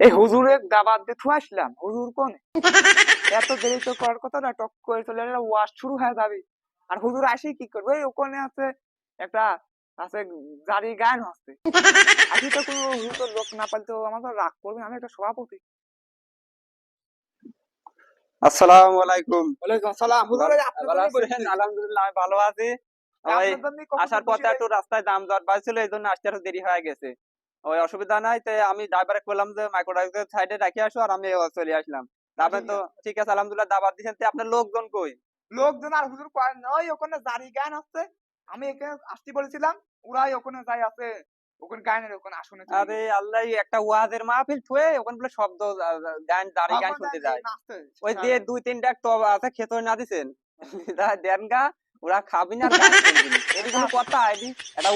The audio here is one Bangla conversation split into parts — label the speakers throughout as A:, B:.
A: এই হুজুরের দাবাত দিয়ে থু আসলাম। হুজুর কোন? এত দেরি তো করার কথা না টক করে চলে আসলে ওয়াশ শুরু হয়ে যাবে। আর হুজুর আসি কি করবে? ওই ওখানে আছে একটা আছে জারি গান হচ্ছে আসি তো কোনো হুজুর লোক না পাইলে তো আমার তো রাগ করবে আমি একটা সভাপতি।
B: আসসালামু আলাইকুম।
A: ওয়ালাইকুম আসসালাম। হুজুর বসেছি।
B: আলহামদুলিল্লাহ আমি ভালো আছি। আসার পথে একটু রাস্তায় দাম দর বাড়ছিল এই জন্য আসতে একটু দেরি হয়ে গেছে। ওই অসুবিধা নাই তো আমি ড্রাইভারে বললাম যে মাইক্রোডাক্টের সাইডে রাখি আসো আর আমি চলে আসলাম। তারপরে তো ঠিক আছে আলহামদুলিল্লাহ দাবাত দিচ্ছেন তো আপনার লোকজন কই?
A: লোকজন আর হুজুর কয় না, ওই ওখানে জারি গান আছে আমি এখানে আসতে বলেছিলাম ওরাই ওখানে যাই আছে ওখানে গানের ওখানে আসনে
B: আরে আল্লাহ একটা ওয়াজের মাহফিল থুয়ে ওখানে বলে শব্দ গান দাঁড়ি গান শুনতে যায়। ওই দিয়ে দুই তিনটা টব আছে খেতে না দিছেন। দেন গা ওরা খাবি না কোনো কথা আইডি এটা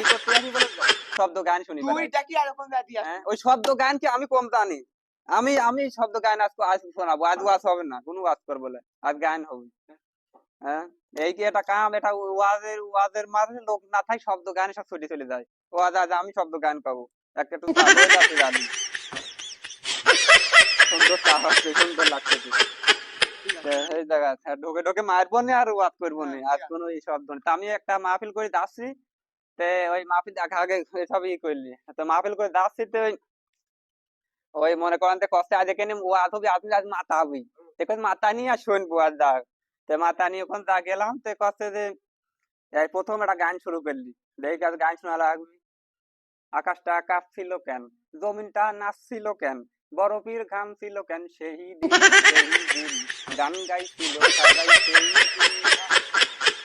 B: ই করতে আসি বলে শব্দ গান শুনি
A: তুই আসবি।
B: হ্যাঁ, ওই শব্দ গান কি আমি কম জানি। আমি আমি শব্দ গান আজ আজ শোনাবো আজ ওয়াজ হবে না কোনো ওয়াজ করব আজ গান হবে। হ্যাঁ এই কি এটা কাম এটা ওয়াজের ওয়াজের মাঝে লোক না থাকে শব্দ গান সব ছুটে চলে যায়। ওয়াজ আজ আমি শব্দ গান পাবো। একটা একটু জানি। সুন্দর সুন্দর লাগছে। এই জায়গা ঢোকে ঢোকে মারবো না আর করব না। আজ কোনো এই শব্দ নেই। আমি একটা মাহফিল করে যাচ্ছি তে ওই মাহফিল দেখা আগে সব ই করলি। তো মাহফিল করে যাচ্ছি তো ওই মনে করেন কষ্টে আজ এখানে হবে আজ মাথা হবি। এখন মাথা নিয়ে আর শুনব আর যা। তো মাথা নিয়ে ওখানে যা গেলাম তো কষ্টে যে এই প্রথম একটা গান শুরু করলি। দেখি আজ গান শোনা লাগবে। আকাশটা কাঁপছিল কেন? জমিনটা নাচছিল কেন? বরফির ঘাম ছিল কেন? সেই দিন গান গাইছিল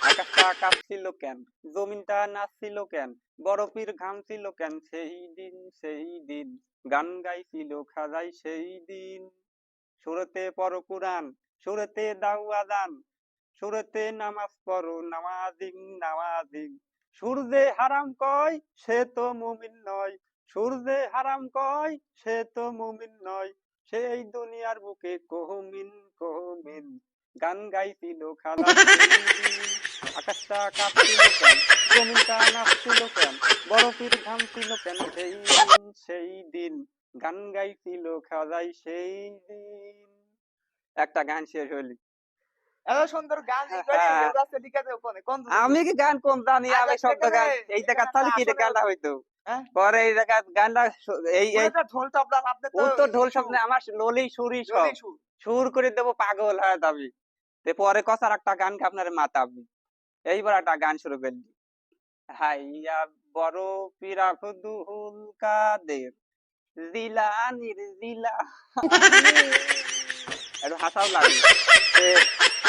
B: আকাশটা কেন? জমিনটা নাচছিল কেন? ছিল কেন? সেই দিন সেই দিন গান গাইছিল খাজাই, সেই দিন। সুরতে পড়ো কুরআন, সুরতে দাও আজান সুরতে নামাজ পড়ো নামাজিং নামাজিং সূর্যে হারাম কয়, সে তো মুমিন নয়। সূর্যে হারাম কয় সে তো মুমিন নয় সেই দুনিয়ার বুকে কহমিন কহমিন গান গাইছিল খালা। আকাশটা কাঁপছিল কেন জমিনটা নাচছিল কেন বরফের ঘাম ছিল কেন সেই দিন সেই দিন গান গাইছিল খাজাই সেই দিন একটা গান শেষ হইলি
A: এত সুন্দর গান এই
B: হ্যাঁ।
A: করে কেউ আছে কোন
B: আমি কি গান কম জানি আমি শব্দ গান
A: রে,
B: এই
A: এখানে
B: তাহলে কি গানটা হইতো
A: হ্যাঁ?
B: পরে এই জায়গা গানটা এই
A: ঢোল তবলা আপনি তো
B: উত্তর ঢোল স্বপ্নে আমার ললি সুরি সব।
A: জলি সুর।
B: সুর করে দেবো পাগল হয়ে যাবি। তে পরে কসার একটা গান আপনার মাতাবি। এইবার একটা গান শুরু করলি হাইয়া বড় পিরাফ দুহুল কাদের জিলা। একটু হাসাও লাগে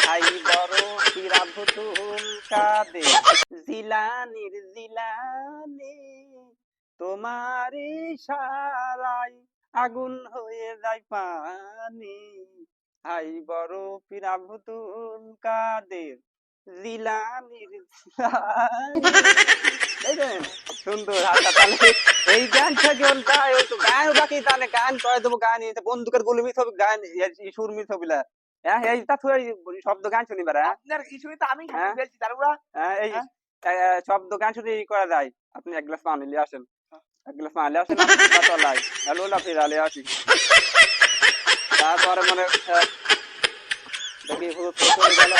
B: হাই বড় পিরাফ দুহুল কাদের জিলানির জিলানি। তোমার ইশারায় আগুন হয়ে যায় পানি। হাই বড় পীর আব্দুল কাদের জিলানির সুন্দর এই গান থেকে তো গান বাকি তাহলে গান করে দেবো গান এই যে বন্দুকের গান এই সুর মিস। হ্যাঁ এইটা থুয়ে শব্দ গান শুনি বেড়া।
A: আপনার ইস্যুতে আমি
B: হ্যাঁ?
A: বলছি তার ওরা
B: হ্যাঁ, এই
A: হ্যাঁ?
B: শব্দ গান শুধু ই করা যায়। আপনি এক গ্লাস পানি নিয়ে আসেন। আসেন লোলা ফিরালে আসি তারপরে দেখি চলে গেল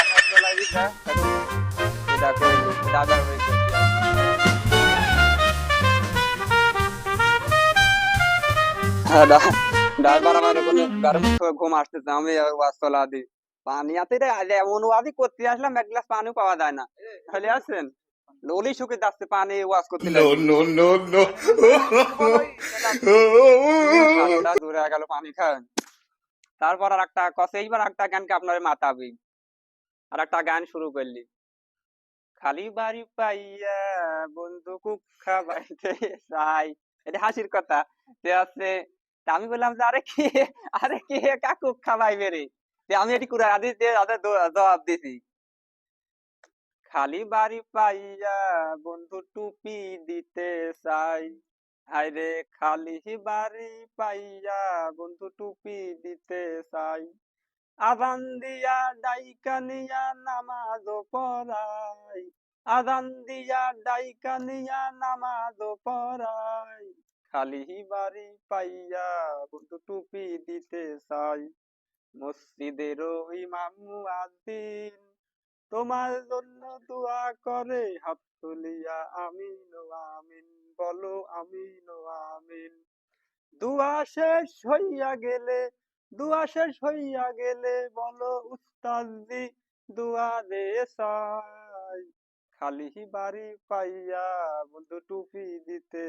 B: আমার ঘুম আসতেছে আমি পানি আতে এমন ওয়াজই করতে আসলাম এক গ্লাস পানিও পাওয়া যায় না আসছেন ললি শুকে যাচ্ছে পানি ওয়াজ করতে
C: no, no, no.
B: ঠান্ডা দূরে গেল পানি খান। তারপর আর একটা কসে এইবার একটা গানকে আপনার মাতাবি। আর একটা গান শুরু করলি। খালি বাড়ি পাইয়া বন্ধু কুক্ষা বাড়িতে চাই। এটা হাসির কথা সে আছে আমি বললাম যে আরে কে আরে কে কাকু খাওয়াইবে রে? আমি এটি কুড়া আদি দিয়ে জবাব দিছি। খালি বাড়ি পাইয়া বন্ধু টুপি দিতে চাই। হায়রে খালি বাড়ি পাইয়া বন্ধু টুপি দিতে চাই। আদান দিয়া ডাইকা নিয়া নামাজ পড়াই। আদান দিয়া ডাইকা নিয়া নামাজ পড়াই। খালি বাড়ি পাইয়া বন্ধু টুপি দিতে চাই। মসজিদের ইমাম মুয়াজ্জিন তোমার জন্য দোয়া করে, হাত তুলিয়া আমিন আমিন, বলো আমিন আমিন। দুয়া শেষ হইয়া গেলে, দুয়া শেষ হইয়া গেলে বলো উস্তাদজি, দুয়া দে খালি বাড়ি পাইয়া বন্ধু টুপি দিতে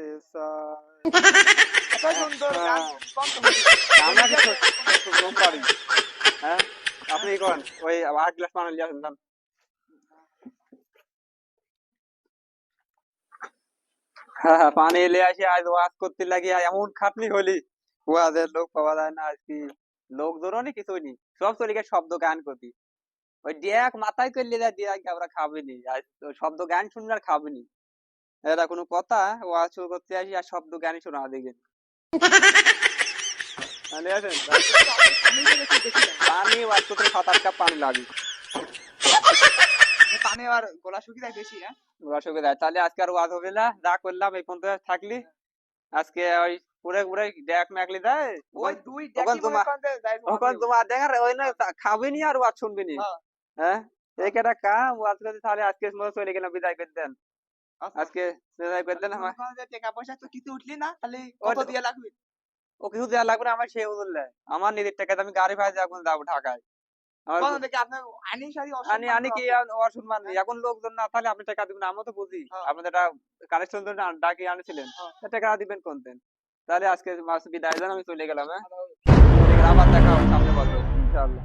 B: পারি। হ্যাঁ? আপনি কোন ওই আট গ্লাস পানি লিয়ে আসেন যান। হ্যাঁ, হ্যাঁ, পানি এলে আসি, আজ ওয়াজ করতে লাগি এমন খাটনি হলি। ওয়াজের লোক পাওয়া যায় না আজকে। লোক জোরনি কিছু নি। সব চলে শব্দ গান করতি। ওই মাথায় করলে আমরা খাবিনি তো শব্দ গান শুনলে আর খাবিনি এটা কোনো কথা, ওয়াজ শুরু করতে আসি আর শব্দ গানই শোনা
A: দেখি। না।
B: পানি, ওয়াজ করতে সাত আট পানি লাগে।
A: পানি আর গলা শুকিয়ে যায় বেশি হ্যাঁ
B: রসকে দেয় তাহলে আজকে আর ওয়াজ হবে না। যা করলাম এই পর্যন্ত থাকলি। আজকে ওই পুরে পুরে ডেক মেকলি দেয়।
A: ওই দুই
B: তখন তোমার- তখন তোমার দেখার ওই না খাবি নি আর ওয়াজ শুনবি নি
A: হ্যাঁ।
B: হ্যাঁ? এই একটা কাম ওয়াজ করতে তাহলে আজকে মতো চলে গেলাম বিদায় করে দেন।
A: আচ্ছা।
B: আজকে বিদায় করে দেন আমার।
A: টাকা পয়সা তো কিছু উঠলি না তাহলে কত দিয়ে লাগবে?
B: ও কিছু দেওয়া লাগবে না আমার সে বললে আমার নিজের টাকাতে আমি গাড়ি ভাড়া দিয়ে এখন যাব ঢাকায়। আমার
A: কত আপনার আনি সারি
B: আনি আনি কি অসম্মান নেই? এখন লোকজন না তাহলে আপনি টাকা দিবেন আমরা তো বুঝি।
A: হ্যাঁ।
B: আপনাদের ডাকি আনেছিলেন।
A: হ্যাঁ।
B: টাকা দিবেন কোন দিন? তাহলে আজকে মাস বিদায় আমি চলে গেলাম হ্যাঁ? চলে আবার দেখা হবে সামনে বলব ইনশাআল্লাহ।